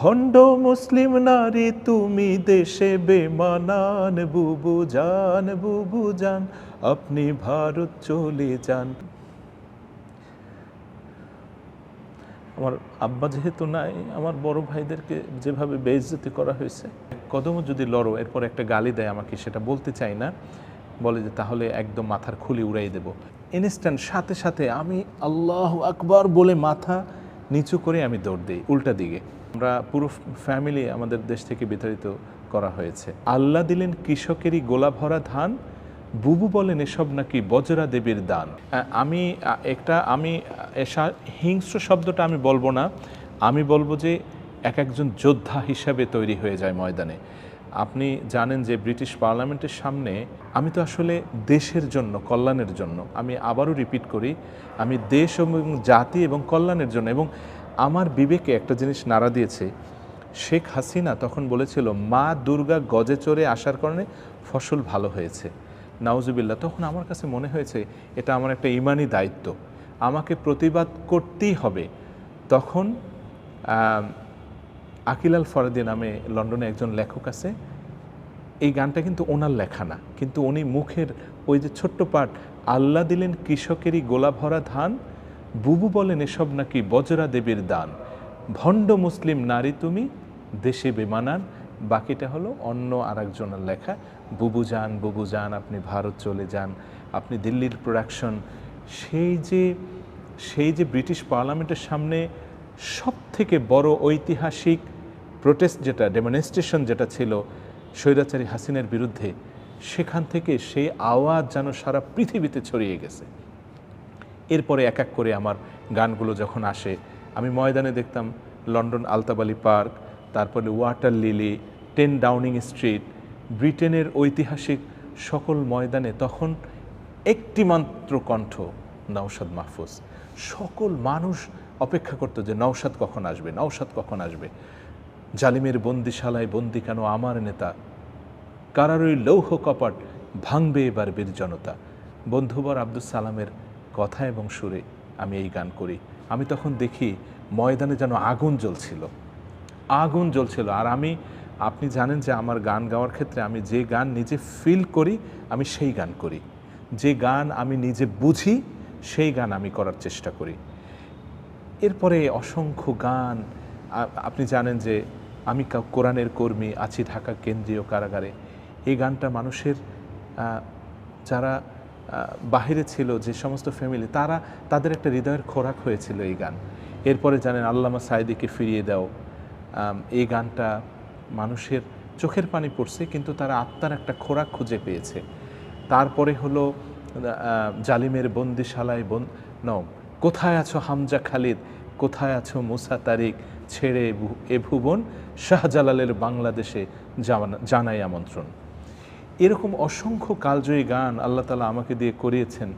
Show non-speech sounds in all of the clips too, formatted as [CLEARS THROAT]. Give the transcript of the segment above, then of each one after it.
ভণ্ড মুসলিম নারী, তুমি দেশে বেমানান, বুবু জান বুবু যান, আপনি ভারত চলে যান। আমার আব্বা যেহেতু নাই, আমার বড় ভাইদেরকে যেভাবে বেইজ্জতি করা হয়েছে কদমও যদি লড়ো, এরপর একটা গালি দেয় আমাকে, সেটা বলতে চাই না, বলে যে তাহলে একদম মাথার খুলি উড়াই দেব। ইনস্ট্যান্ট সাথে সাথে আমি আল্লাহ আকবার বলে মাথা নিচু করে আমি দৌড় দিই, উল্টা দিকে। আমরা পুরো ফ্যামিলি আমাদের দেশ থেকে বিতাড়িত করা হয়েছে। আল্লাহ দিলেন কৃষকেরই গোলা ভরা ধান, বুবু বলেন এসব নাকি বজরা দেবীর দান। আমি একটা, আমি এসা- হিংস্র শব্দটা আমি বলব না। আমি বলব যে এক একজন যোদ্ধা হিসাবে তৈরি হয়ে যায় ময়দানে। আপনি জানেন যে ব্রিটিশ পার্লামেন্টের সামনে আমি তো আসলে দেশের জন্য, কল্যাণের জন্য, আমি আবারও রিপিট করি, আমি দেশ এবং জাতি এবং কল্যাণের জন্য এবং আমার বিবেকে একটা জিনিস নাড়া দিয়েছে। শেখ হাসিনা তখন বলেছিল মা দুর্গা গজে চড়ে আসার কারণে ফসল ভালো হয়েছে। নাউজুবিল্লাহ তখন আমার কাছে মনে হয়েছে এটা আমার একটা ইমানি দায়িত্ব। আমাকে প্রতিবাদ করতেই হবে। তখন আম, আকিল আল ফরাদি নামে লন্ডনে একজন লেখক আছে এই গানটা কিন্তু ওনার লেখা না কিন্তু উনি মুখের ওই যে ছোট্ট পাঠ আল্লাহ দিলেন কৃষকেরই গোলা ভরা ধান বুবু বলেন, এসব নাকি বজরা দেবীর দান। ভণ্ড মুসলিম নারী তুমি, দেশে বেমানান। বাকিটা হলো অন্য আর একজনের লেখা, বুবু যান বুবু যান, আপনি ভারত চলে যান, আপনি দিল্লির প্রোডাকশন সেই যে সেই যে ব্রিটিশ পার্লামেন্টের সামনে সব থেকে বড় ঐতিহাসিক প্রোটেস্ট যেটা ডেমনস্ট্রেশন যেটা ছিল স্বৈরাচারী হাসিনের বিরুদ্ধে, সেখান থেকে সেই আওয়াজ যেন সারা পৃথিবীতে ছড়িয়ে গেছে। এরপরে এক এক করে আমার গানগুলো যখন আসে, আমি ময়দানে দেখতাম লন্ডন আলতাবালি পার্ক, তারপরে water lily ten Downing Street, ব্রিটেনের ঐতিহাসিক সকল ময়দানে তখন একটি মাত্র কণ্ঠ নওশাদ মাহফুজ। সকল মানুষ অপেক্ষা করতো যে নওশাদ কখন আসবে, নওশাদ কখন আসবে? জালিমের বন্দিশালায় বন্দি কেন আমার নেতা? কারারই লৌহ কপাট ভাঙবে এবার বীর জনতা। বন্ধুবর আব্দুল সালামের কথা এবং সুরে আমি এই গান করি। আমি তখন দেখি ময়দানে যেন আগুন জ্বলছিল। আগুন জ্বলছিল। আর আমি, আপনি জানেন যে আমার গান গাওয়ার ক্ষেত্রে আমি যে গান নিজে ফিল করি, আমি সেই গান করি। যে গান আমি নিজে বুঝি, সেই গান আমি করার চেষ্টা করি। এরপরে অসংখ্য গান আপনি জানেন যে আমি কোরআনের কর্মী, আছি ঢাকা কেন্দ্রীয় কারাগারে। এই গানটা মানুষের যারা বাহিরে ছিল যে সমস্ত ফ্যামিলি তারা তাদের একটা হৃদয়ের খোরাক হয়েছিল এই গান। এরপরে জানেন আল্লামা সাইদিকে ফিরিয়ে দাও। এই গানটা মানুষের চোখের পানি পড়ছে, কিন্তু তারা আত্মার একটা খোরাক খুঁজে পেয়েছে। তারপরে হলো জালিমের বন্দিশালায় বন ন কোথায় আছো হামজা খালিদ? কোথায় আছো মুসা তারিক? ছেড়ে এ ভুবন শাহজালালের বাংলাদেশে জানাই আমন্ত্রণ। এরকম অসংখ্য কালজয়ী গান আল্লাহ তালা আমাকে দিয়ে করিয়েছেন।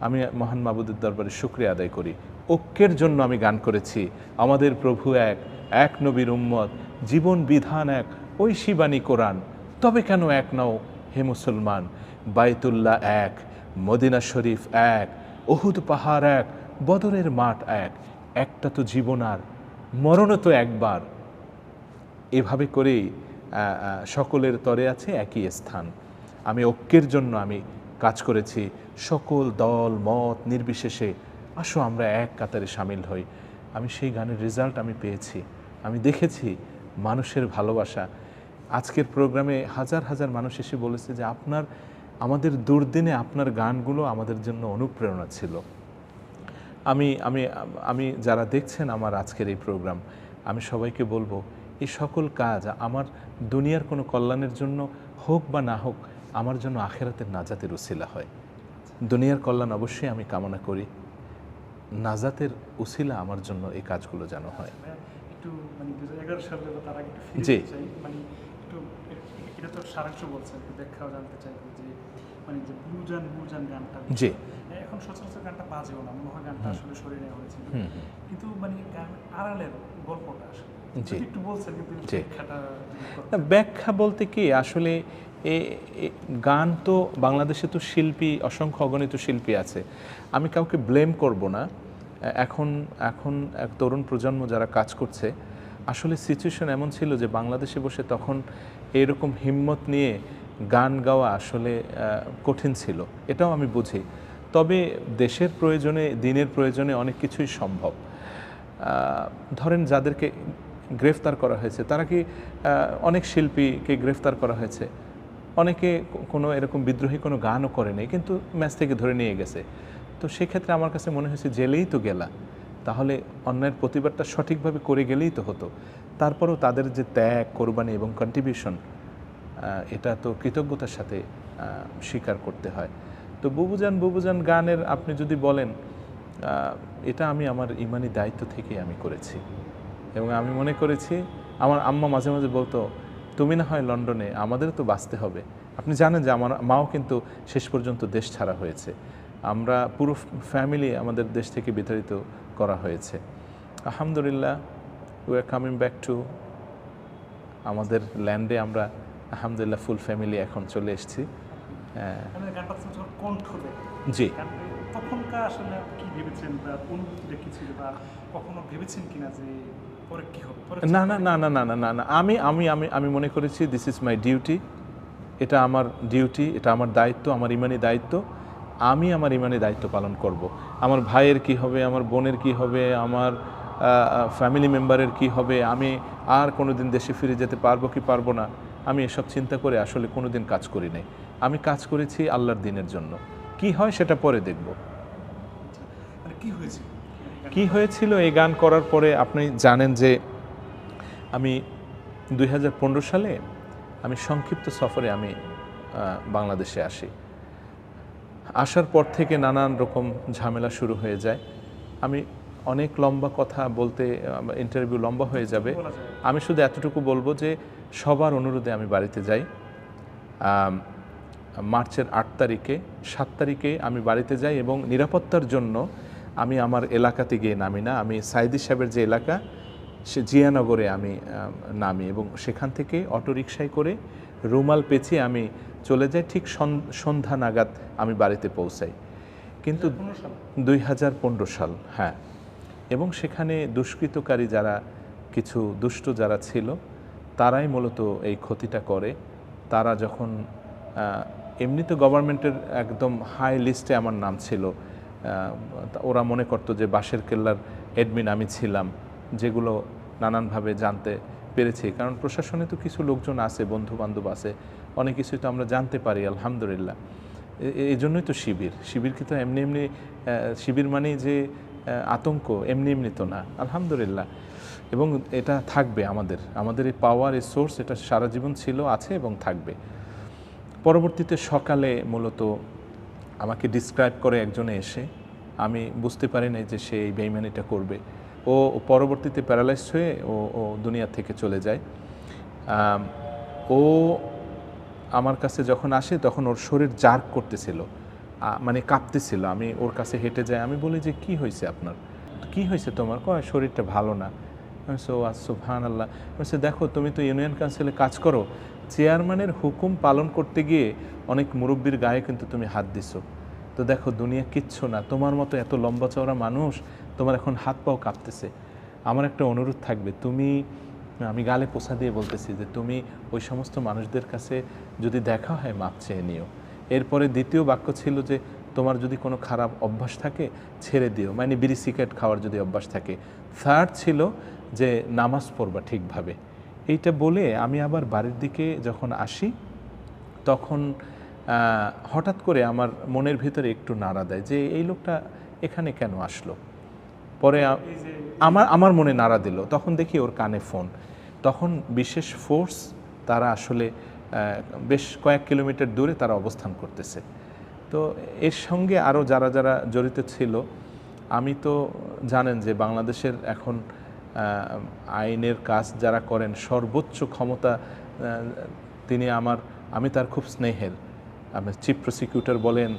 আমি মহান মাবুদের দরবারে শুক্রিয়া আদায় করি। ঐক্যের জন্য আমি গান করেছি। আমাদের প্রভু এক এক নবীর উম্মত, জীবন বিধান এক, ওই শিবানী কোরআন। তবে কেন এক নও, হে মুসলমান? বাইতুল্লাহ এক, মদিনা শরীফ এক অহুদ পাহাড় এক, বদরের মাঠ এক। একটা তো জীবন আর, মরণও তো একবার। এভাবে করেই সকলের তরে আছে একই স্থান। আমি ঐক্যের জন্য আমি কাজ করেছি। সকল দল, মত নির্বিশেষে আসো আমরা এক কাতারে সামিল হই। আমি সেই গানের রেজাল্ট আমি পেয়েছি। আমি দেখেছি মানুষের ভালোবাসা। আজকের প্রোগ্রামে হাজার হাজার মানুষ এসে বলেছে যে, আপনার, আমাদের দুর্দিনে আপনার গানগুলো আমাদের জন্য অনুপ্রেরণা ছিল। আমি আমি আমি যারা দেখছেন আমার আজকের এই প্রোগ্রাম আমি সবাইকে বলব এই সকল কাজ আমার দুনিয়ার কোনো কল্যাণের জন্য হোক বা না হোক আমার জন্য আখেরাতের নাজাতের উসিলা হয়। দুনিয়ার কল্যাণ অবশ্যই আমি কামনা করি। নাজাতের উসিলা আমার জন্য এই কাজগুলো যেন হয়। একটু মানে দু হাজার এগারো সালে তার আগে একটু ফিরে জি। চাই মানে একটু এটা তো সারাংশ বলছেন একটু ব্যাখ্যাও জানতে চাইব যে মানে যে গানটা। জি। এখন সচরাচর গানটা বাজেও না মনে হয় গানটা আসলে নেওয়া হয়েছিল। কিন্তু মানে গান আড়ালের গল্পটা আসলে জি। জি। ব্যাখ্যা বলতে কি আসলে এ এ- গান তো বাংলাদেশে তো শিল্পী অসংখ্য অগণিত শিল্পী আছে। আমি কাউকে ব্লেম করব না। এখন এখন এক তরুণ প্রজন্ম যারা কাজ করছে আসলে সিচুয়েশন এমন ছিল যে বাংলাদেশে বসে তখন এরকম হিম্মত নিয়ে গান গাওয়া আসলে কঠিন ছিল। এটাও আমি বুঝি। তবে দেশের প্রয়োজনে দিনের প্রয়োজনে অনেক কিছুই সম্ভব। ধরেন যাদেরকে গ্রেফতার করা হয়েছে। তারা কি অনেক শিল্পীকে গ্রেফতার করা হয়েছে? অনেকে কোনো এরকম বিদ্রোহী কোনো গানও করেনি কিন্তু ম্যাচ থেকে ধরে নিয়ে গেছে। তো সেক্ষেত্রে আমার কাছে মনে হয়েছে জেলেই তো গেলা। তাহলে অন্যায়ের প্রতিবাদটা সঠিকভাবে করে গেলেই তো হতো। তারপরেও তাদের যে ত্যাগ, কোরবানি এবং কন্ট্রিবিউশন এটা তো কৃতজ্ঞতার সাথে স্বীকার করতে হয়। তো বুবুজান বুবুজান গানের আপনি যদি বলেন এটা আমি আমার ইমানি দায়িত্ব থেকে আমি করেছি। এবং আমি মনে করেছি আমার আম্মা মাঝে মাঝে বলতো তুমি না হয় লন্ডনে আমাদের তো বাঁচতে হবে। আপনি জানেন যে আমার মাও কিন্তু শেষ পর্যন্ত দেশ ছাড়া হয়েছে। আমরা পুরো ফ্যামিলি আমাদের দেশ থেকে বিতাড়িত করা হয়েছে। আলহামদুলিল্লাহ we are coming back to আমাদের ল্যান্ডে আমরা আলহামদুলিল্লাহ ফুল ফ্যামিলি এখন চলে এসেছি। দেয় জি। তখনকার আসলে কি ভেবেছেন বা অনুভূতিটা কি ছিল বা কখনো ভেবেছেন কিনা যে না না না না না না না না আমি আমি আমি আমি মনে করেছি দিস ইজ মাই ডিউটি এটা আমার ডিউটি এটা আমার দায়িত্ব আমার ইমানি দায়িত্ব আমি আমার ইমানি দায়িত্ব পালন করব। আমার ভাইয়ের কি হবে আমার বোনের কি হবে আমার ফ্যামিলি মেম্বারের কি হবে আমি আর কোনো দিন দেশে ফিরে যেতে পারব কি পারব না আমি এসব চিন্তা করে আসলে কোনো দিন কাজ করি নাই। আমি কাজ করেছি আল্লাহর দিনের জন্য। কি হয় সেটা পরে দেখব। মানে কি হয়েছিল কি হয়েছিল এই গান করার পরে? আপনি জানেন যে আমি দুই হাজার পনেরো সালে আমি সংক্ষিপ্ত সফরে আমি বাংলাদেশে আসি। আসার পর থেকে নানান রকম ঝামেলা শুরু হয়ে যায়। আমি অনেক লম্বা কথা বলতে ইন্টারভিউ লম্বা হয়ে যাবে। আমি শুধু এতটুকু বলব যে সবার অনুরোধে আমি বাড়িতে যাই। মার্চের আট তারিখে সাত তারিখে আমি বাড়িতে যাই এবং নিরাপত্তার জন্য আমি আমার এলাকাতে গিয়ে নামি না আমি সাইদি সাহেবের যে এলাকা সে জিয়ানগরে আমি নামি এবং সেখান থেকে অটোরিকশায় করে রুমাল পেঁচিয়ে আমি চলে যাই ঠিক সন- সন্ধ্যা নাগাদ আমি বাড়িতে পৌঁছাই। কিন্তু দুই হাজার পনেরো সাল। হ্যাঁ। এবং সেখানে দুষ্কৃতকারী যারা কিছু দুষ্ট যারা ছিল তারাই মূলত এই ক্ষতিটা করে। তারা যখন এমনি তো গভর্নমেন্টের একদম হাই লিস্টে আমার নাম ছিল ওরা মনে করতো যে বাঁশের কেল্লার অ্যাডমিন আমি ছিলাম, যেগুলো নানানভাবে জানতে পেরেছি। কারণ প্রশাসনে তো কিছু লোকজন আছে বন্ধু বান্ধব আছে, অনেক কিছুই তো আমরা জানতে পারি, আলহামদুলিল্লাহ। এই জন্যই তো শিবির। শিবির কি তো এমনি এমনি শিবির মানেই যে আতঙ্ক, এমনি এমনি তো না, আলহামদুলিল্লাহ। এবং এটা থাকবে আমাদের আমাদের এই পাওয়ার এই সোর্স এটা সারা জীবন ছিল, আছে এবং থাকবে। পরবর্তীতে সকালে মূলত আমাকে ডিসক্রাইব করে একজনে এসে, আমি বুঝতে পারি নাই যে সে এই বেইমানিটা করবে। ও পরবর্তীতে প্যারালাইজ হয়ে ও ও দুনিয়া থেকে চলে যায়। ও আমার কাছে যখন আসে তখন ওর শরীর জার্ক করতেছিল। মানে কাঁপতেছিল। আমি ওর কাছে হেঁটে যাই, আমি বলি যে, কি হয়েছে আপনার? কি হয়েছে তোমার? কয়, শরীরটা ভালো না। সো সুবহান আল্লাহ দেখো, তুমি তো ইউনিয়ন কাউন্সিলে কাজ করো। চেয়ারম্যানের হুকুম পালন করতে গিয়ে অনেক মুরব্বীর গায়ে কিন্তু তুমি হাত দিছো। তো দেখো, দুনিয়া কিচ্ছু না। তোমার মতো এত লম্বা চওড়া মানুষ তোমার এখন হাত পাও কাঁপতেছে। আমার একটা অনুরোধ থাকবে, তুমি, আমি গালে পোষা দিয়ে বলতেছি যে তুমি ওই সমস্ত মানুষদের কাছে যদি দেখা হয়, মাপ চেয়ে নিও। এরপরে দ্বিতীয় বাক্য ছিল যে, তোমার যদি কোনো খারাপ অভ্যাস থাকে, ছেড়ে দিও। মানে বিড়ি সিগারেট খাওয়ার যদি অভ্যাস থাকে। থার্ড ছিল যে, নামাজ পড়বা ঠিকভাবে। এইটা বলে আমি আবার বাড়ির দিকে যখন আসি, তখন হঠাৎ করে আমার মনের ভিতরে একটু নাড়া দেয় যে, এই লোকটা এখানে কেন আসলো? পরে আমার আমার মনে নাড়া দিল। তখন দেখি ওর কানে ফোন। তখন বিশেষ ফোর্স তারা আসলে বেশ কয়েক কিলোমিটার দূরে তারা অবস্থান করতেছে। তো এর সঙ্গে আরও যারা যারা জড়িত ছিল, আমি তো জানেন যে বাংলাদেশের এখন আইনের কাজ যারা করেন, সর্বোচ্চ ক্ষমতা তিনি আমার, আমি তার খুব স্নেহের। আমি চিফ প্রসিকিউটর বলেন,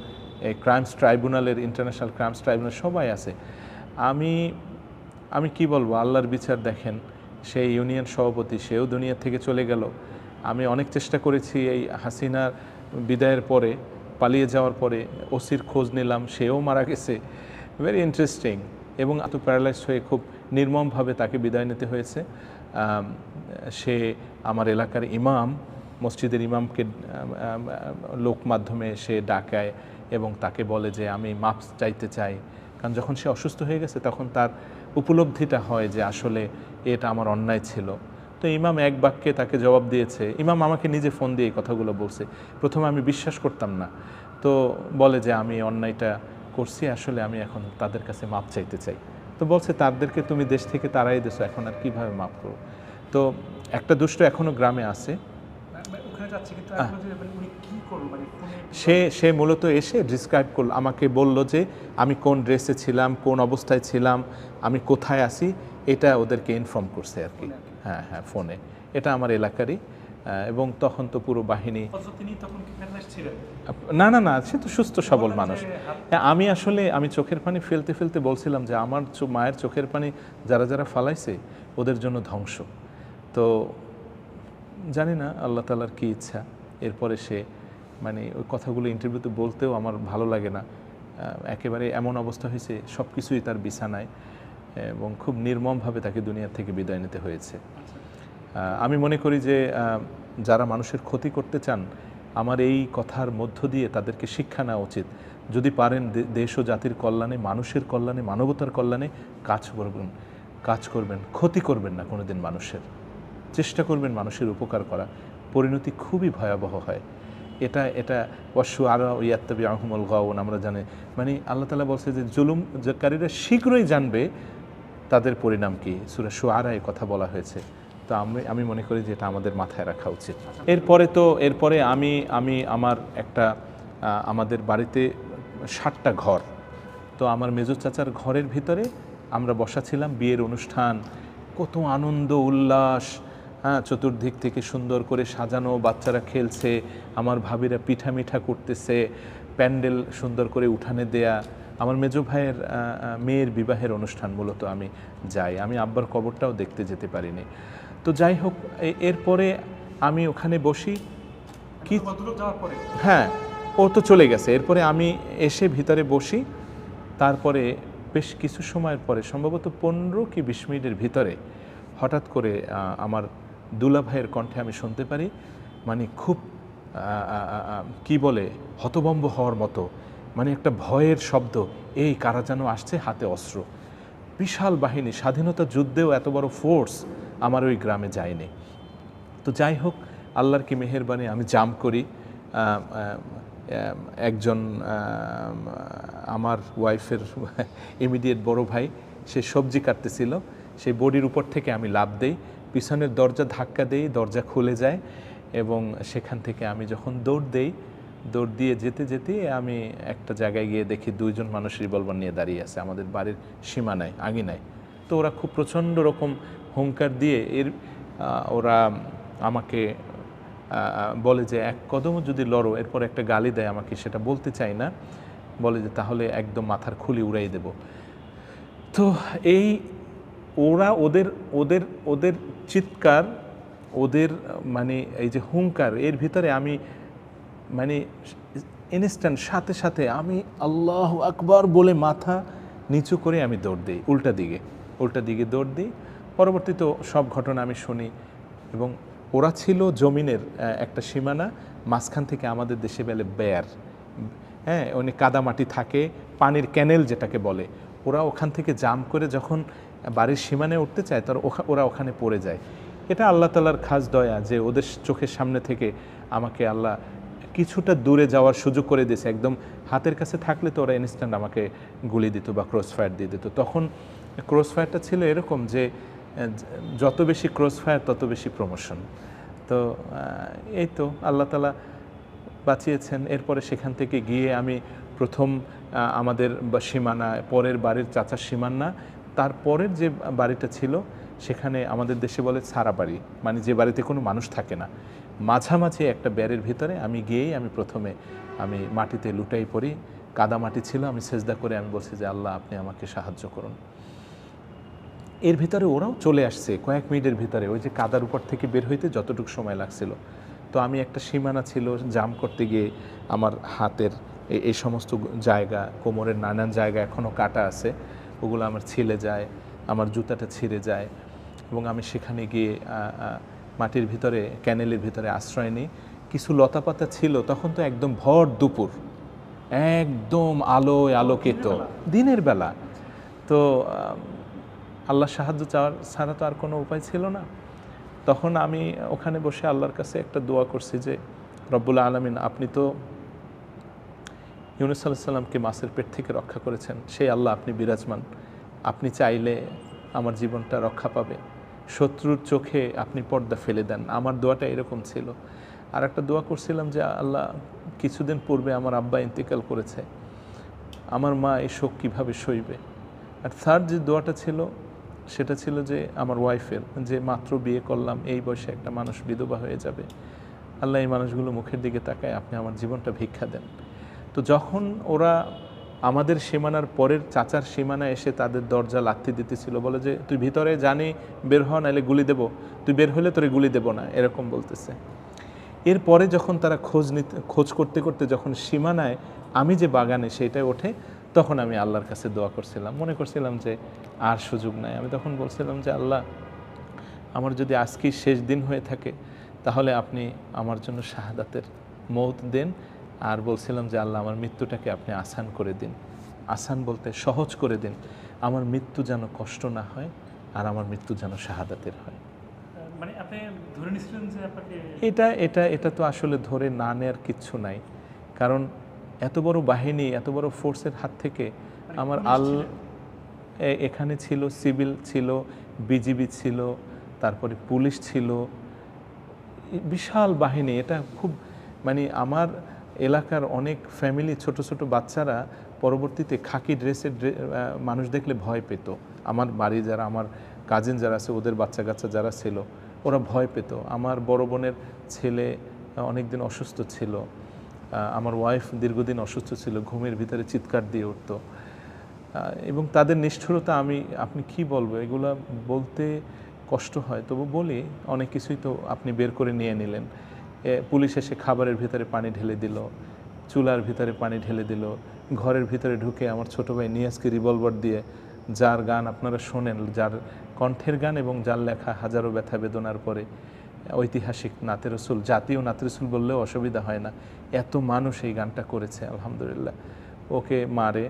এই ক্রাইমস ট্রাইব্যুনালের, ইন্টারন্যাশনাল ক্রাইমস ট্রাইব্যুনাল সবাই আছে। আমি আমি কি বলব, আল্লাহর বিচার দেখেন সেই ইউনিয়ন সভাপতি, সেও দুনিয়া থেকে চলে গেল। আমি অনেক চেষ্টা করেছি এই হাসিনার বিদায়ের পরে, পালিয়ে যাওয়ার পরে, ওসির খোঁজ নিলাম, সেও মারা গেছে। ভেরি ইন্টারেস্টিং এবং এত প্যারালাইজ হয়ে খুব নির্মমভাবে তাকে বিদায় নিতে হয়েছে। সে আমার এলাকার ইমাম, মসজিদের ইমামকে লোক মাধ্যমে সে ডাকায় এবং তাকে বলে যে, আমি মাপ চাইতে চাই। কারণ যখন সে অসুস্থ হয়ে গেছে, তখন তার উপলব্ধিটা হয় যে, আসলে এটা আমার অন্যায় ছিল। তো ইমাম এক বাক্যে তাকে জবাব দিয়েছে, ইমাম আমাকে নিজে ফোন দিয়ে এই কথাগুলো বলছে। প্রথমে আমি বিশ্বাস করতাম না। তো বলে যে, আমি অন্যায়টা করছি, আসলে আমি এখন তাদের কাছে মাপ চাইতে চাই। তো বলছে তাদেরকে তুমি দেশ থেকে তারাই দেছো এখন আর কীভাবে মাপ করো তো একটা দুষ্ট এখনও গ্রামে আছে। মানে মানে সে সে মূলত এসে ডিসক্রাইব করল আমাকে বলল যে আমি কোন ড্রেসে ছিলাম কোন অবস্থায় ছিলাম আমি কোথায় আছি? এটা ওদেরকে ইনফর্ম করছে আর কি। হ্যাঁ হ্যাঁ ফোনে। এটা আমার এলাকারই। এবং তখন তো পুরো বাহিনী না না না সে তো সুস্থ সবল মানুষ। হ্যাঁ, আমি আসলে আমি চোখের পানি ফেলতে ফেলতে বলছিলাম যে আমার মায়ের চোখের পানি যারা যারা ফালাইছে ওদের জন্য ধ্বংস। তো জানি না আল্লাহ তালার কী ইচ্ছা। এরপরে সে মানে ওই কথাগুলো ইন্টারভিউতে বলতেও আমার ভালো লাগে না। একেবারে এমন অবস্থা হয়েছে সব কিছুই তার বিছানায় এবং খুব নির্মমভাবে তাকে দুনিয়া থেকে বিদায় নিতে হয়েছে। আচ্ছা। আমি মনে করি যে যারা মানুষের ক্ষতি করতে চান, আমার এই কথার মধ্য দিয়ে তাদেরকে শিক্ষা নেওয়া উচিত। যদি পারেন দেশ ও জাতির কল্যাণে, মানুষের কল্যাণে, মানবতার কল্যাণে কাজ করবেন কাজ করবেন, ক্ষতি করবেন না কোনোদিন মানুষের। চেষ্টা করবেন মানুষের উপকার করা। পরিণতি খুবই ভয়াবহ হয়। এটা এটা অশ্ব আরও ইয়াত্তাবি আহমল গাউন, আমরা জানি। মানে আল্লাহ তালা বলছে যে জুলুমকারীরা শীঘ্রই জানবে তাদের পরিণাম কি। সুরা সুয়ারায় কথা বলা হয়েছে। তো আমি আমি মনে করি যে এটা আমাদের মাথায় রাখা উচিত। এরপরে তো, এরপরে আমি আমি আমার একটা আমাদের বাড়িতে ষাটটা ঘর। তো আমার মেজো চাচার ঘরের ভিতরে আমরা বসা ছিলাম, বিয়ের অনুষ্ঠান। কত আনন্দ, উল্লাস হ্যাঁ চতুর্দিক থেকে সুন্দর করে সাজানো, বাচ্চারা খেলছে, আমার ভাবিরা পিঠা মিঠা করতেছে, প্যান্ডেল সুন্দর করে উঠানে দেয়া। আমার মেজো ভাইয়ের মেয়ের বিবাহের অনুষ্ঠান মূলত আমি যাই। আমি আব্বার কবরটাও দেখতে যেতে পারিনি। তো যাই হোক এরপরে আমি ওখানে বসি। কি হ্যাঁ ও তো চলে গেছে। এরপরে আমি এসে ভিতরে বসি। তারপরে বেশ কিছু সময়ের পরে সম্ভবত পনেরো কি বিশ মিনিটের ভিতরে হঠাৎ করে আমার দুলা ভাইয়ের কণ্ঠে আমি শুনতে পারি। মানে খুব কি বলে হতবম্ব হওয়ার মতো। মানে একটা ভয়ের শব্দ এই কারা যেন আসছে হাতে অস্ত্র। বিশাল বাহিনী স্বাধীনতা যুদ্ধেও এত বড় ফোর্স আমার ওই গ্রামে যায়নি। তো যাই হোক, আল্লাহর কি মেহেরবানি, আমি জাম করি। একজন আমার ওয়াইফের ইমিডিয়েট বড় ভাই, সে সবজি কাটতেছিল। সেই বডির উপর থেকে আমি লাভ দেই, পিছনের দরজা ধাক্কা দেই, দরজা খুলে যায় এবং সেখান থেকে আমি যখন দৌড় দেই, দৌড় দিয়ে যেতে যেতে আমি একটা জায়গায় গিয়ে দেখি দুইজন মানুষ রিভলভার নিয়ে দাঁড়িয়ে আছে। আমাদের বাড়ির সীমানায় আঙিনায় তো ওরা খুব প্রচণ্ড রকম হুঙ্কার দিয়ে এর ওরা আমাকে বলে যে এক কদমও যদি লড়ো, এরপর একটা গালি দেয় আমাকে, সেটা বলতে চাই না। বলে যে তাহলে একদম মাথার খুলি উড়াই দেব। তো এই ওরা ওদের ওদের ওদের চিৎকার, ওদের মানে এই যে হুঙ্কার, এর ভিতরে আমি মানে ইনস্ট্যান্ট সাথে সাথে আমি আল্লাহ আকবর বলে মাথা নিচু করে আমি দৌড় দিই, উল্টা দিকে উল্টা দিকে দৌড় দিই। পরবর্তীতে সব ঘটনা আমি শুনি। এবং ওরা ছিল জমিনের একটা সীমানা, মাঝখান থেকে আমাদের দেশে বেলে বেয়ার। হ্যাঁ ওখানে কাদামাটি থাকে, পানির ক্যানেল যেটাকে বলে। ওরা ওখান থেকে জাম করে যখন বাড়ির সীমানায় উঠতে চায়, তার ওরা ওখানে পড়ে যায়। এটা আল্লাহ তালার খাস দয়া যে ওদের চোখের সামনে থেকে আমাকে আল্লাহ কিছুটা দূরে যাওয়ার সুযোগ করে দিয়েছে। একদম হাতের কাছে থাকলে তো ওরা ইনস্ট্যান্ট আমাকে গুলি দিত বা ক্রস ফায়ার দিয়ে দিত। তখন ক্রস ফায়ারটা ছিল এরকম যে যত বেশি ক্রস ফায়ার তত বেশি প্রমোশন তো এই তো আল্লাহ তালা বাঁচিয়েছেন। এরপরে সেখান থেকে গিয়ে আমি প্রথম আমাদের সীমানা, পরের বাড়ির চাচার সীমানা তারপরের যে বাড়িটা ছিল, সেখানে আমাদের দেশে বলে সারা বাড়ি। মানে যে বাড়িতে কোনো মানুষ থাকে না। মাঝামাঝি একটা ব্যারের ভিতরে আমি গিয়েই আমি প্রথমে আমি মাটিতে লুটাই পড়ি। কাদা মাটি ছিল, আমি সেজদা করে আমি বলছি যে, আল্লাহ, আপনি আমাকে সাহায্য করুন। এর ভিতরে ওরাও চলে আসছে কয়েক মিনিটের ভিতরে, ওই যে কাদার উপর থেকে বের হইতে যতটুকু সময় লাগছিল। তো আমি একটা সীমানা ছিল জাম করতে গিয়ে আমার হাতের এই- সমস্ত জায়গা, কোমরের নানান জায়গা এখনও কাটা আছে। ওগুলো আমার ছিলে যায়, আমার জুতাটা ছিঁড়ে যায় এবং আমি সেখানে গিয়ে মাটির ভিতরে, ক্যানেলের ভিতরে আশ্রয় নিই। কিছু লতাপাতা ছিল, তখন তো একদম ভর দুপুর, একদম আলোয় আলোকিত। দিনের বেলা। তো আল্লাহ সাহায্য চাওয়ার, ছাড়া তো আর কোনো উপায় ছিল না। তখন আমি ওখানে বসে আল্লাহর কাছে একটা দোয়া করছি যে, রব্বুল আলমিন, আপনি তো ইউনুস আল্লাহ সাল্লামকে মাছের পেট থেকে রক্ষা করেছেন। সেই আল্লাহ আপনি বিরাজমান। আপনি চাইলে আমার জীবনটা রক্ষা পাবে। শত্রুর চোখে আপনি পর্দা ফেলে দেন। আমার দোয়াটা এরকম ছিল। আর একটা দোয়া করছিলাম যে, আল্লাহ, কিছুদিন পূর্বে আমার আব্বা ইন্তেকাল করেছে। আমার মা এই শোক কীভাবে সইবে? আর থার্ড যে দোয়াটা ছিল সেটা ছিল যে আমার ওয়াইফের, যে মাত্র বিয়ে করলাম, এই বয়সে একটা মানুষ বিধবা হয়ে যাবে। আল্লাহ এই মানুষগুলো মুখের দিকে তাকায়, আপনি আমার জীবনটা ভিক্ষা দেন। তো যখন ওরা আমাদের সীমানার পরের চাচার সীমানা এসে তাদের দরজা লাথি দিতেছিল, বলে যে, তুই ভিতরে জানি, বের হ নাহলে গুলি দেব। তুই বের হলে তোরে গুলি দেব না, এরকম বলতেছে। এরপরে যখন তারা খোঁজ নিতে, খোঁজ করতে করতে যখন সীমানায় আমি যে বাগানে সেইটাই ওঠে তখন আমি আল্লাহর কাছে দোয়া করছিলাম। মনে করছিলাম যে আর সুযোগ নাই। আমি তখন বলছিলাম যে আল্লাহ আমার যদি আজকেই শেষ দিন হয়ে থাকে তাহলে আপনি আমার জন্য শাহাদাতের মৌত দেন। আর বলছিলাম যে আল্লাহ আমার মৃত্যুটাকে আপনি আসান করে দিন। আসান বলতে সহজ করে দিন। আমার মৃত্যু যেন কষ্ট না হয় আর আমার মৃত্যু যেন শাহাদাতের হয়। মানে আপনি ধরে নিচ্ছিলেন যে এটা এটা এটা তো আসলে ধরে না নেওয়ার কিচ্ছু নাই। কারণ এত বড় বাহিনী এত বড় ফোর্সের হাত থেকে মানে আমার আল এখানে ছিল সিভিল ছিল বিজিবি ছিল তারপরে পুলিশ ছিল। বিশাল বাহিনী এটা খুব মানে আমার এলাকার অনেক ফ্যামিলি ছোট ছোট বাচ্চারা পরবর্তীতে খাকি ড্রেসের ড্রে- মানুষ দেখলে ভয় পেত। আমার বাড়ি যারা আমার কাজিন যারা আছে ওদের বাচ্চা কাচ্চা যারা ছিল ওরা ভয় পেত। আমার বড় বোনের ছেলে অনেক দিন অসুস্থ ছিল। আমার ওয়াইফ দীর্ঘদিন অসুস্থ ছিল, ঘুমের ভিতরে চিৎকার দিয়ে উঠতো। এবং তাদের নিষ্ঠুরতা আমি, আপনি কি বলব, এগুলা বলতে কষ্ট হয়। তবু বলি, অনেক কিছুই তো আপনি বের করে নিয়ে নিলেন। পুলিশ এসে খাবারের ভিতরে পানি ঢেলে দিল, চুলার ভিতরে পানি ঢেলে দিল, ঘরের ভিতরে ঢুকে আমার ছোট ভাই নিয়াজকে রিভলভার দিয়ে, যার গান আপনারা শোনেন, যার কণ্ঠের গান এবং যার লেখা হাজারো ব্যথা বেদনার পরে ঐতিহাসিক নাতে রসুল জাতীয় নাতে রসুল বললেও অসুবিধা হয় না। এত মানুষ এই গানটা করেছে, আলহামদুলিল্লাহ। ওকে মারে।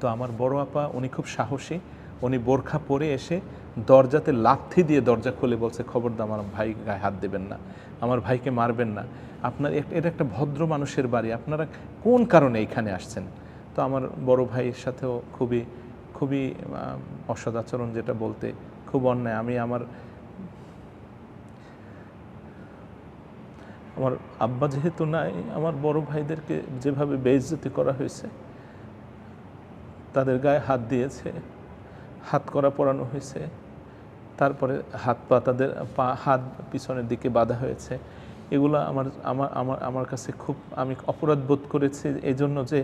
তো আমার বড় আপা, উনি খুব সাহসী। উনি বোরখা পরে এসে দরজাতে লাথি দিয়ে দরজা খুলে বলছে, খবরদার, আমার ভাই গায়ে হাত দেবেন না। আমার ভাইকে মারবেন না। আপনার এটা একটা ভদ্র মানুষের বাড়ি। আপনারা কোন কারণে এইখানে আসছেন? তো আমার বড় ভাইয়ের সাথেও খুবই খুবই অসদাচরণ যেটা বলতে খুব অন্যায়। আমি আমার আমার আব্বা যেহেতু নাই, আমার বড় ভাইদেরকে যেভাবে বেইজ্জতি করা হয়েছে, তাদের গায়ে হাত দিয়েছে, হাত করা পরানো হয়েছে, তারপরে হাত পা তাদের পা, হাত পিছনের দিকে বাঁধা হয়েছে। এগুলো আমার আমার আমার আমার কাছে খুব, আমি অপরাধ বোধ করেছি এই জন্য যে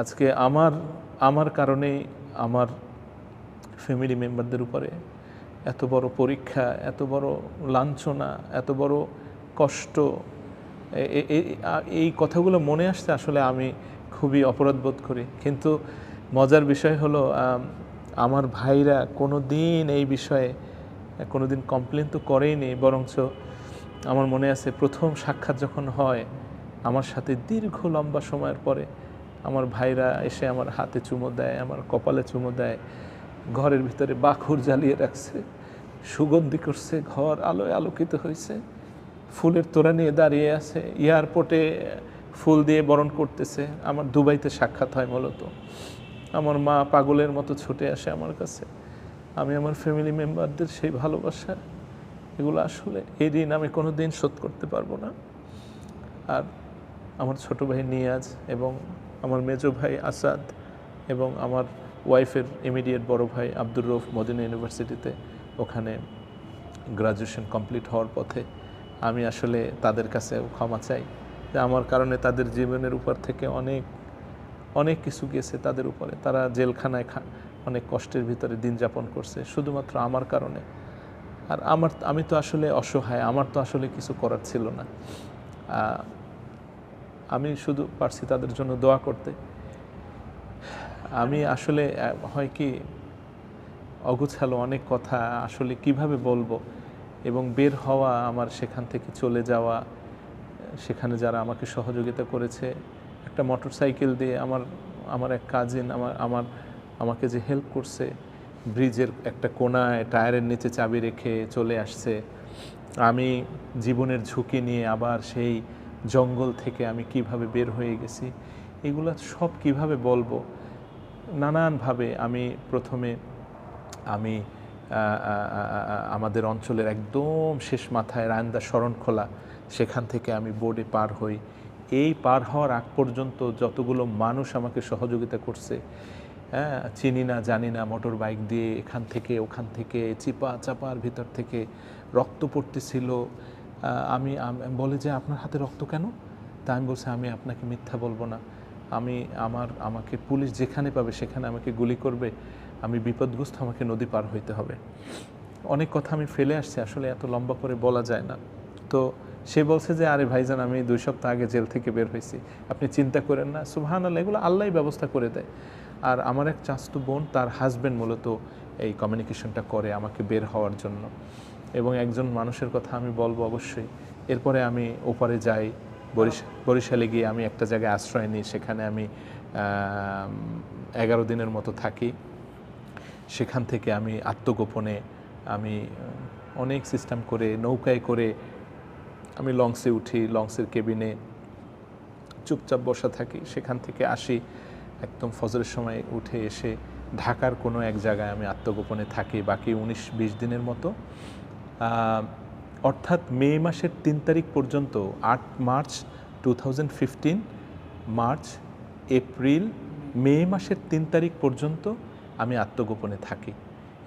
আজকে আমার আমার কারণেই আমার ফ্যামিলি মেম্বারদের উপরে এত বড় পরীক্ষা, এত বড় লাঞ্ছনা, এত বড় কষ্ট এই কথাগুলো মনে আসছে আসলে আমি খুবই অপরাধ বোধ করি। কিন্তু মজার বিষয় হলো আমার ভাইরা কোনো দিন এই বিষয়ে কোনো দিন কমপ্লেন তো করেইনি, বরঞ্চ আমার মনে আছে প্রথম সাক্ষাৎ যখন হয়, আমার সাথে দীর্ঘ লম্বা সময়ের পরে আমার ভাইরা এসে আমার হাতে চুমো দেয়, আমার কপালে চুমো দেয়, ঘরের ভিতরে বাখুর জ্বালিয়ে রাখছে, সুগন্ধি করছে, ঘর আলোয় আলোকিত হয়েছে। ফুলের তোড়া নিয়ে দাঁড়িয়ে আছে, এয়ারপোর্টে ফুল দিয়ে বরণ করতেছে। আমার দুবাইতে সাক্ষাৎ হয় মূলত। আমার মা পাগলের মতো ছুটে আসে আমার কাছে। আমি আমার ফ্যামিলি মেম্বারদের সেই ভালোবাসা, এগুলো আসলে এই ঋণ আমি কোনো দিন শোধ করতে পারব না। আর আমার ছোট ভাই নিয়াজ এবং আমার মেজো ভাই আসাদ এবং আমার ওয়াইফের ইমিডিয়েট বড় ভাই আব্দুর রৌফ মদিনা ইউনিভার্সিটিতে ওখানে গ্রাজুয়েশন কমপ্লিট হওয়ার পথে আমি আসলে তাদের কাছে ক্ষমা চাই। যে আমার কারণে তাদের জীবনের উপর থেকে অনেক অনেক কিছু গেছে তাদের উপরে। তারা জেলখানায় খা, অনেক কষ্টের ভিতরে দিন যাপন করছে, শুধুমাত্র আমার কারণে। আর আমার, আমি তো আসলে অসহায়, আমার তো আসলে কিছু করার ছিল না। আমি শুধু পারছি তাদের জন্য দোয়া করতে। আমি আসলে হয় কি, অগুছালো অনেক কথা আসলে কীভাবে বলব? এবং বের হওয়া, আমার সেখান থেকে চলে যাওয়া, সেখানে যারা আমাকে সহযোগিতা করেছে, একটা মোটর সাইকেল দিয়ে আমার আমার এক কাজিন আমার আমার, আমাকে যে হেল্প করছে ব্রিজের একটা কোনায় টায়ারের নিচে চাবি রেখে চলে আসছে। আমি জীবনের ঝুঁকি নিয়ে আবার সেই জঙ্গল থেকে আমি কীভাবে বের হয়ে গেছি, এগুলো সব কীভাবে বলব? নানানভাবে আমি প্রথমে আমি আমাদের অঞ্চলের একদম শেষ মাথায় রায়ন্দা শরণখোলা, সেখান থেকে আমি বোর্ডে পার হই। এই পার হওয়ার আগ পর্যন্ত যতগুলো মানুষ আমাকে সহযোগিতা করছে হ্যাঁ চিনি না, জানি না, মোটর বাইক দিয়ে এখান থেকে, ওখান থেকে, চিপা, চাপার ভিতর থেকে রক্ত পড়তেছিল। আমি, বলে যে, আপনার হাতে রক্ত কেন? তা আমি বলছি, আমি আপনাকে মিথ্যা বলব না। আমি, আমার, আমাকে পুলিশ যেখানে পাবে, সেখানে আমাকে গুলি করবে। আমি বিপদগ্রস্ত, আমাকে নদী পার হইতে হবে। অনেক কথা আমি ফেলে আসছি, আসলে এত লম্বা করে বলা যায় না। তো সে বলছে যে, আরে ভাইজান, আমি দুই সপ্তাহ আগে জেল থেকে বের হয়েছি। আপনি চিন্তা করেন না। সুবহান আল্লাহ এগুলো আল্লাহই ব্যবস্থা করে দেয়। আর আমার এক চাস্তু বোন, তার হাজব্যান্ড মূলত এই কমিউনিকেশনটা করে আমাকে বের হওয়ার জন্য। এবং একজন মানুষের কথা আমি বলব অবশ্যই। এরপরে আমি ওপারে যাই, বরিশা, বরিশালে গিয়ে আমি একটা জায়গায় আশ্রয় নিই। সেখানে আমি এগারো দিনের মতো থাকি। সেখান থেকে আমি আত্মগোপনে আমি অনেক সিস্টেম করে, নৌকায় করে আমি লংসে উঠি লংসের কেবিনে চুপচাপ বসা থাকি। সেখান থেকে আসি, একদম ফজরের সময় উঠে এসে ঢাকার কোনো এক জায়গায় আমি আত্মগোপনে থাকি, বাকি উনিশ বিশ দিনের মতো। অর্থাৎ মে মাসের তিন তারিখ পর্যন্ত, আট March to March, April, May মাসের তিন তারিখ পর্যন্ত আমি আত্মগোপনে থাকি।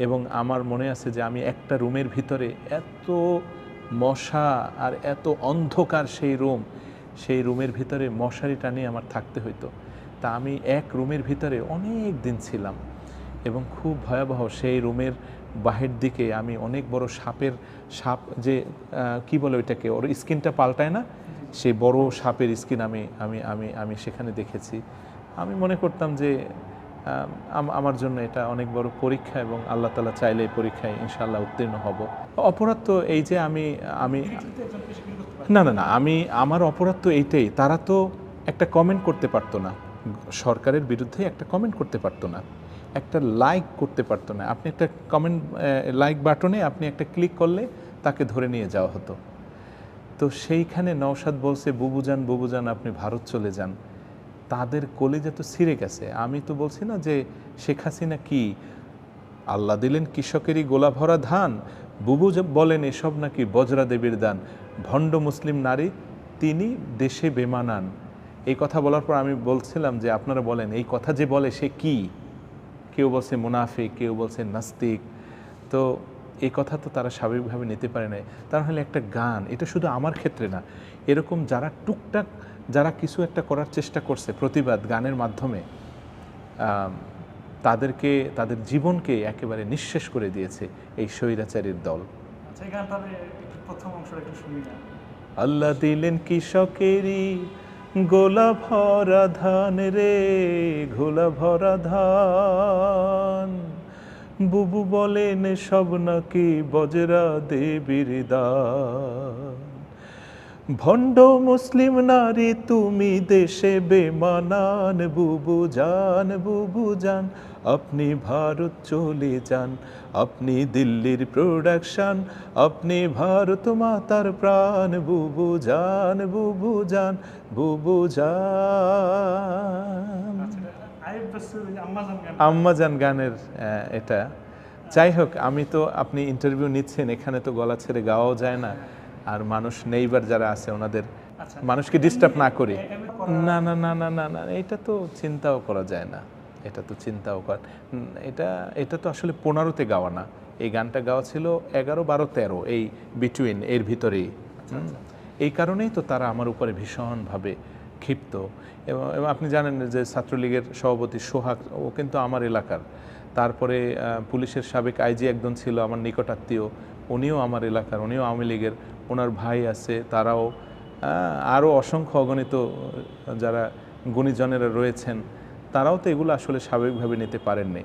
এবং আমার মনে আছে যে আমি একটা রুমের ভিতরে এত মশা আর এত অন্ধকার সেই রুম, সেই রুমের ভিতরে মশারি টানিয়ে আমার থাকতে হইতো। তা আমি এক রুমের ভিতরে অনেক দিন ছিলাম এবং খুব ভয়াবহ সেই রুমের বাহির দিকে আমি অনেক বড় সাপের সাপ যে কি বলে ওইটাকে, ওর স্কিনটা পাল্টায় না? সেই বড় সাপের স্কিন আমি আমি আমি আমি সেখানে দেখেছি। আমি মনে করতাম যে আমার জন্য এটা অনেক বড় পরীক্ষা এবং আল্লাহ তালা চাইলে এই পরীক্ষায় ইনশাল্লাহ উত্তীর্ণ হব। অপরাধ তো এই যে আমি আমি না না না, আমি, আমার অপরাধ তো এইটাই, তারা তো একটা কমেন্ট করতে পারতো না। সরকারের বিরুদ্ধে একটা কমেন্ট করতে পারতো না, একটা লাইক করতে পারতো না। আপনি একটা কমেন্ট লাইক বাটনে আপনি একটা ক্লিক করলে তাকে ধরে নিয়ে যাওয়া হতো। তো সেইখানে নওশাদ বলছে, বুবুজান বুবুজান, আপনি ভারত চলে যান। তাদের কলেজে তো ছিঁড়ে গেছে। আমি তো বলছি না যে শেখ হাসিনা কি? আল্লাহ দিলেন কৃষকেরই গোলা ভরা ধান, বুবু বলেন এসব নাকি বজরা দেবীর দান। ভণ্ড মুসলিম নারী, তিনি দেশে বেমানান এই কথা বলার পর আমি বলছিলাম যে আপনারা বলেন, এই কথা যে বলে সে কি? কেউ বলছে মুনাফিক, কেউ বলছে নাস্তিক। তো এই কথা তো তারা স্বাভাবিকভাবে নিতে পারে নাই। তার হলে একটা গান, এটা শুধু আমার ক্ষেত্রে না। এরকম যারা টুকটাক যারা কিছু একটা করার চেষ্টা করছে প্রতিবাদ গানের মাধ্যমে তাদেরকে তাদের জীবনকে একেবারে নিঃশেষ করে দিয়েছে এই স্বৈরাচারীর দল। আচ্ছা আল্লাহ দিলেন কৃষকেরই গোলা ভরা ধান রে ঘোলা ভরা ধান। বুবু বলেন সব নাকি বজরা দেবীর দান। ভণ্ড মুসলিম নারী, তুমি দেশে বেমানান, বুবু জান বুবু যান। আপনি ভারত চলে যান, আপনি দিল্লির প্রোডাকশন আপনি ভারত মাতার প্রাণ। বুবু জান বুবু যান, বুবু বাসুর আম্মাজান গানের এটা। যাই হোক, আমি তো, আপনি ইন্টারভিউ নিচ্ছেন, এখানে তো গলা ছেড়ে গাওয়াও যায় না। আর মানুষ নেইবার যারা আছে ওনাদের আচ্ছা। মানুষকে ডিস্টার্ব না করি। না না না না না না এটা তো চিন্তাও করা যায় না। এটা তো চিন্তাও কর এটা এটা তো আসলে পনেরোতে গাওয়া না। এই গানটা গাওয়া ছিল এগারো বারো তেরো এই বিটুইন এর ভিতরেই। এই কারণেই তো তারা আমার উপরে ভীষণভাবে ক্ষিপ্ত। এবং আপনি জানেন যে ছাত্রলীগের সভাপতি সোহাগ ও কিন্তু আমার এলাকার। তারপরে পুলিশের সাবেক আইজি একজন ছিল আমার নিকটাত্মীয় উনিও আমার এলাকার, উনিও আওয়ামী লীগের ওনার ভাই আছে, তারাও আরও অসংখ্য অগণিত যারা গুণীজনেরা রয়েছেন, তারাও তো এগুলো আসলে স্বাভাবিকভাবে নিতে পারেননি।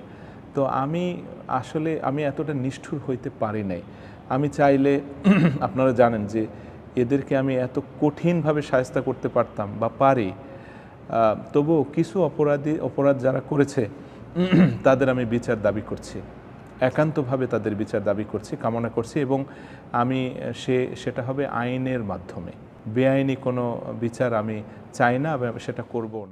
তো আমি আসলে, আমি এতটা নিষ্ঠুর হইতে পারি নাই। আমি চাইলে [CLEARS THROAT] আপনারা জানেন যে এদেরকে আমি এত কঠিনভাবে সায়স্তা করতে পারতাম বা পারি তবুও কিছু অপরাধী, অপরাধ যারা করেছে, [CLEARS THROAT] তাদের আমি বিচার দাবি করছি। একান্তভাবে তাদের বিচার দাবি করছি, কামনা করছি এবং আমি, সে, সেটা হবে আইনের মাধ্যমে। বেআইনি কোনো বিচার আমি চাই না, সেটা করব না।